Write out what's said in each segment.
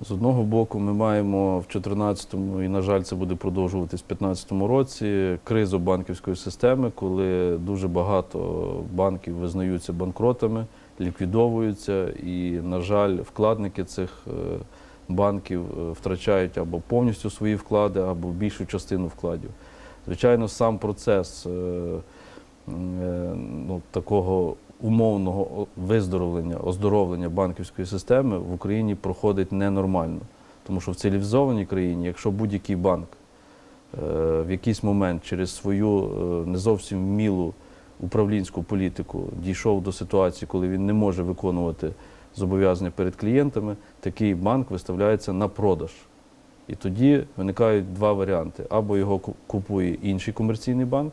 З одного боку, ми маємо в 2014-му, і, на жаль, це буде продовжуватись в 2015 році, кризу банківської системи, коли дуже багато банків визнаються банкротами, ліквідовуються, і, на жаль, вкладники цих е, банків е, втрачають або повністю свої вклади, або більшу частину вкладів. Звичайно, сам процес е, ну, такого умовного виздоровлення, оздоровлення банківської системи в Україні проходить ненормально. Тому що в цивілізованій країні, якщо будь-який банк е, в якийсь момент через свою е, не зовсім вмілу управлінську політику дійшов до ситуації, коли він не може виконувати зобов'язання перед клієнтами, такий банк виставляється на продаж. І тоді виникають два варіанти: або його купує інший комерційний банк,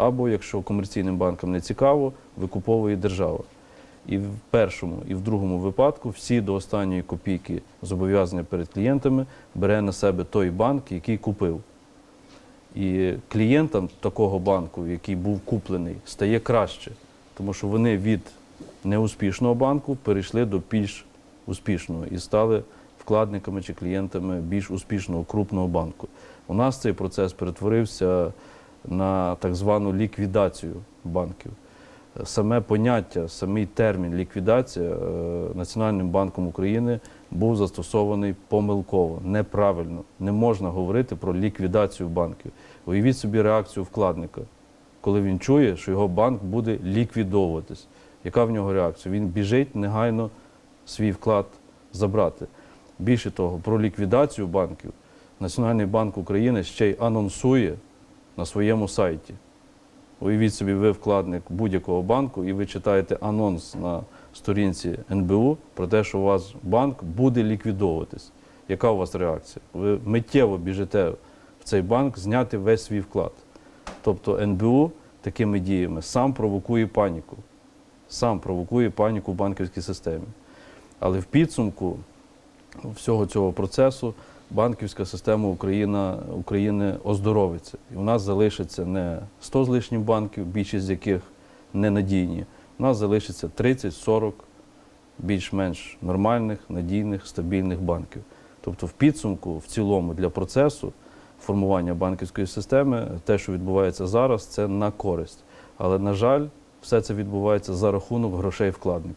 або якщо комерційним банкам не цікаво, викуповує держава. І в першому, і в другому випадку всі до останньої копійки зобов'язання перед клієнтами бере на себе той банк, який купив. І клієнтам такого банку, який був куплений, стає краще, тому що вони від неуспішного банку перейшли до більш успішного і стали вкладниками чи клієнтами більш успішного крупного банку. У нас цей процес перетворився на так звану ліквідацію банків. Саме поняття, самий термін ліквідація е, Національним банком України був застосований помилково, неправильно. Не можна говорити про ліквідацію банків. Уявіть собі реакцію вкладника, коли він чує, що його банк буде ліквідовуватись. Яка в нього реакція? Він біжить негайно свій вклад забрати. Більше того, про ліквідацію банків Національний банк України ще й анонсує на своєму сайті. Уявіть собі, ви вкладник будь-якого банку, і ви читаєте анонс на сторінці НБУ про те, що у вас банк буде ліквідовуватись. Яка у вас реакція? Ви миттєво біжите в цей банк зняти весь свій вклад. Тобто НБУ такими діями сам провокує паніку, сам провокує паніку в банківській системі. Але в підсумку всього цього процесу банківська система Україна, України оздоровиться. І у нас залишиться не 100 з лишнім банків, більшість з яких ненадійні. У нас залишиться 30-40 більш-менш нормальних, надійних, стабільних банків. Тобто, в підсумку, в цілому, для процесу формування банківської системи, те, що відбувається зараз, це на користь. Але, на жаль, все це відбувається за рахунок грошей вкладників.